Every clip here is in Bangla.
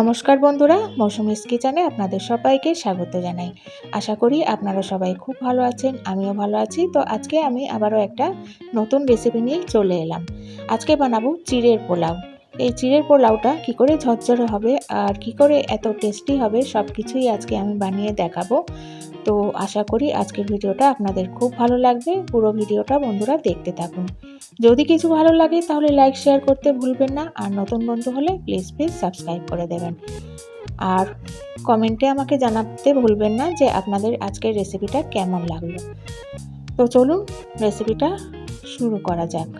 নমস্কার বন্ধুরা মৌসুমিস কিচেনে আপনাদের সবাইকে স্বাগত জানাই। আশা করি আপনারা সবাই খুব ভালো আছেন, আমিও ভালো আছি। তো আজকে আমি আবারও একটা নতুন রেসিপি নিয়ে চলে এলাম। আজকে বানাবো চিড়ের পোলাও। এই চিড়ের পোলাওটা কি করে ঝরঝরে হবে আর কি করে এত টেস্টি হবে সব কিছুই আজকে আমি বানিয়ে দেখাবো। তো আশা করি আজকের ভিডিওটা আপনাদের খুব ভালো লাগবে। পুরো ভিডিওটা বন্ধুরা দেখতে থাকুন। যদি কিছু ভালো লাগে তাহলে লাইক শেয়ার করতে ভুলবেন না। আর নতুন বন্ধু হলে প্লিজ প্লিজ সাবস্ক্রাইব করে দেবেন। আর কমেন্টে আমাকে জানাতে ভুলবেন না যে আপনাদের আজকের রেসিপিটা কেমন লাগল। তো চলুন রেসিপিটা শুরু করা যাক।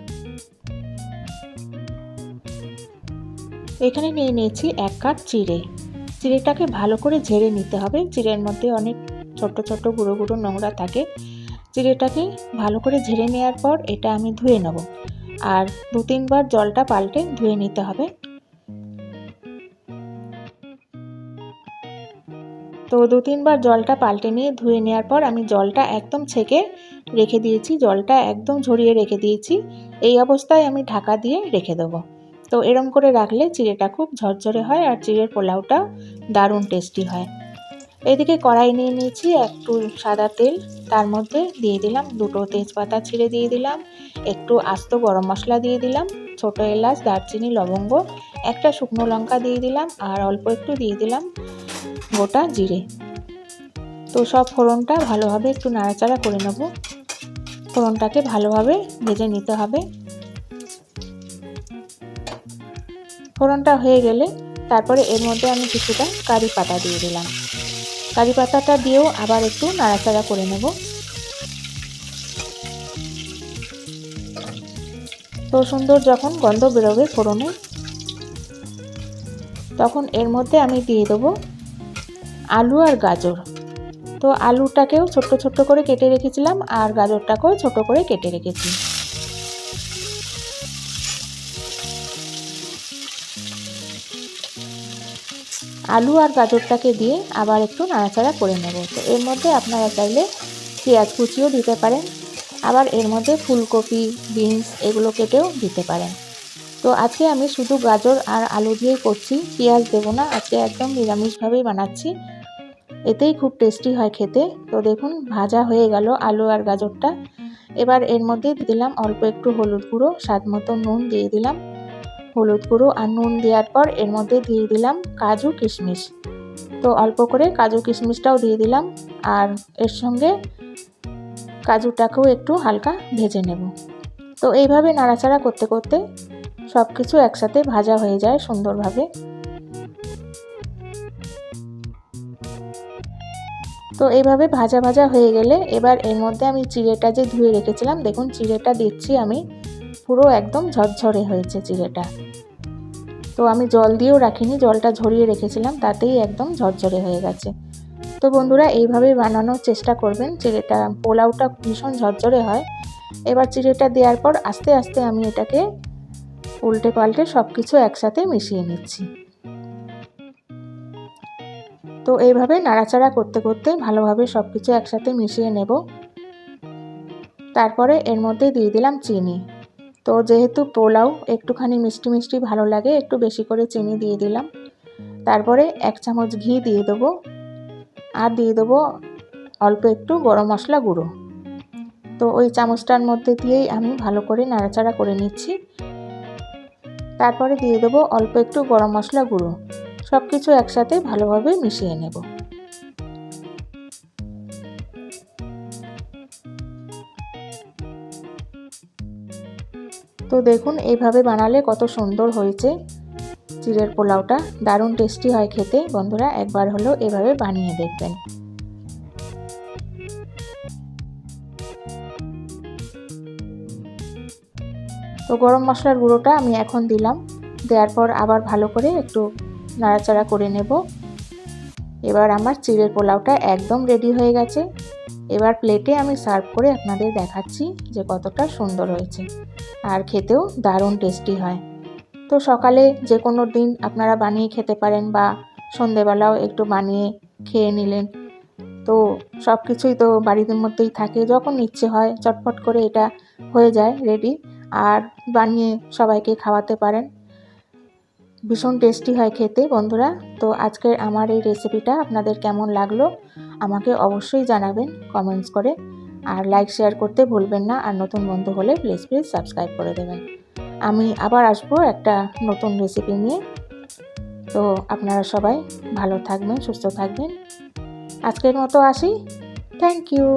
এখানে নিয়ে নিয়েছি এক কাপ চিড়ে। চিড়েটাকে ভালো করে ঝেড়ে নিতে হবে। চিড়ের মধ্যে অনেক ছোট্ট ছোট্ট গুঁড়ো গুঁড়ো নোংরা থাকে। চিড়েটাকে ভালো করে ঝেড়ে নেওয়ার পর এটা আমি ধুয়ে নেব। আর দু তিনবার জলটা পাল্টে ধুয়ে নিতে হবে। তো দু তিনবার জলটা পাল্টে নিয়ে ধুয়ে নেওয়ার পর আমি জলটা একদম ছেঁকে রেখে দিয়েছি। জলটা একদম ঝরিয়ে রেখে দিয়েছি। এই অবস্থায় আমি ঢাকা দিয়ে রেখে দেবো। তো এরম করে রাখলে চিড়েটা খুব ঝরঝরে হয় আর চিড়ের পোলাওটা দারুণ টেস্টি হয়। এদিকে কড়াই নিয়ে নিয়েছি একটু সাদা তেল, তার মধ্যে দিয়ে দিলাম দুটো তেজপাতা ছিঁড়ে দিয়ে দিলাম, একটু আস্ত গরম মশলা দিয়ে দিলাম, ছোটো এলাচ, দারচিনি, লবঙ্গ, একটা শুকনো লঙ্কা দিয়ে দিলাম আর অল্প একটু দিয়ে দিলাম গোটা জিরে। তো সব ফোড়নটা ভালোভাবে একটু নাড়াচাড়া করে নেব। ফোড়নটাকে ভালোভাবে ভেজে নিতে হবে। ফোড়নটা হয়ে গেলে তারপরে এর মধ্যে আমি কিছুটা কারি পাতা দিয়ে দিলাম। কারি পাতাটা দিয়েও আবার একটু নাড়াচাড়া করে নেব। তো সুন্দর যখন গন্ধ বেরোবে ফোড়নে, তখন এর মধ্যে আমি দিয়ে দেবো আলু আর গাজর। তো আলুটাকেও ছোট্ট ছোট্ট করে কেটে রেখেছিলাম আর গাজরটাকেও ছোট করে কেটে রেখেছি। আলু আর গাজরটাকে দিয়ে আবার একটু নাড়াচাড়া করে নেব। তো এর মধ্যে আপনারা চাইলে পেঁয়াজ কুচিও দিতে পারেন, আবার এর মধ্যে ফুলকপি, বিনস এগুলো কেটেও দিতে পারেন। তো আজকে আমি শুধু গাজর আর আলু দিয়েই করছি, পেঁয়াজ দেবো না, আজকে একদম নিরামিষভাবেই বানাচ্ছি। এতেই খুব টেস্টি হয় খেতে। তো দেখুন, ভাজা হয়ে গেল আলু আর গাজরটা। এবার এর মধ্যে দিলাম অল্প একটু হলুদ গুঁড়ো, স্বাদ মতো নুন দিয়ে দিলাম। হলুদ গুঁড়ো আর নুন দেওয়ার পর এর মধ্যে দিয়ে দিলাম কাজু কিশমিশ। তো অল্প করে কাজু কিশমিশটাও দিয়ে দিলাম আর এর সঙ্গে কাজুটাকেও একটু হালকা ভেজে নেব। তো এইভাবে নাড়াচাড়া করতে করতে সব কিছু একসাথে ভাজা হয়ে যায় সুন্দরভাবে। তো এইভাবে ভাজা ভাজা হয়ে গেলে এবার এর মধ্যে আমি চিড়েটা যে ধুয়ে রেখেছিলাম, দেখুন চিড়েটা দিচ্ছি আমি, পুরো একদম ঝরঝরে হয়েছে চিড়েটা। তো আমি জল দিয়েও রাখিনি, জলটা ঝরিয়ে রেখেছিলাম, তাতেই একদম ঝরঝরে হয়ে গেছে। তো বন্ধুরা, এইভাবে বানানোর চেষ্টা করবেন, চিড়েটা, পোলাওটা ভীষণ ঝরঝরে হয়। এবার চিড়েটা দেওয়ার পর আস্তে আস্তে আমি এটাকে উল্টে পাল্টে সব কিছু একসাথে মিশিয়ে নিচ্ছি। তো এইভাবে নাড়াচাড়া করতে করতে ভালোভাবে সব কিছু একসাথে মিশিয়ে নেব। তারপরে এর মধ্যে দিয়ে দিলাম চিনি। তো যেহেতু পোলাও একটুখানি মিষ্টি মিষ্টি ভালো লাগে, একটু বেশি করে চিনি দিয়ে দিলাম। তারপরে এক চামচ ঘি দিয়ে দেবো আর দিয়ে দেবো অল্প একটু গরম মশলা গুঁড়ো। তো ওই চামচটার মধ্যে দিয়েই আমি ভালো করে নাড়াচাড়া করে নিচ্ছি। তারপরে দিয়ে দেবো অল্প একটু গরম মশলা গুঁড়ো। সব কিছু একসাথে ভালোভাবে মিশিয়ে নেব। তো দেখুন, এইভাবে বানালে কত সুন্দর হয়েছে। চিড়ের পোলাওটা দারুণ টেস্টি হয় খেতে। বন্ধুরা, একবার হলেও এভাবে বানিয়ে দেখবেন। তো গরম মশলার গুঁড়োটা আমি এখন দিলাম। দেওয়ার পর আবার ভালো করে একটু নাড়াচাড়া করে নেব। এবার আমার চিড়ের পোলাওটা একদম রেডি হয়ে গেছে। এবার প্লেটে আমি সার্ভ করে আপনাদের দেখাচ্ছি যে কতটা সুন্দর হয়েছে। আর খেতেও দারুণ টেস্টি হয়। তো সকালে যে কোনো দিন আপনারা বানিয়ে খেতে পারেন বা সন্ধেবেলাও একটু বানিয়ে খেয়ে নিলেন। তো সব কিছুই তো বাড়ির মধ্যেই থাকে, যখন ইচ্ছে হয় চটপট করে এটা হয়ে যায় রেডি আর বানিয়ে সবাইকে খাওয়াতে পারেন। ভীষণ টেস্টি হয় খেতে, বন্ধুরা। তো আজকের আমার এই রেসিপিটা আপনাদের কেমন লাগল, আমাকে অবশ্যই জানাবেন কমেন্টস করে। আর লাইক শেয়ার করতে ভুলবেন না, আর নতুন বন্ধু হলে প্লিজ প্লিজ সাবস্ক্রাইব করে দেবেন। আমি আবার আসব একটা নতুন রেসিপি নিয়ে। তো আপনারা সবাই ভালো থাকবেন, সুস্থ থাকবেন। আজকের মতো আসি। Thank you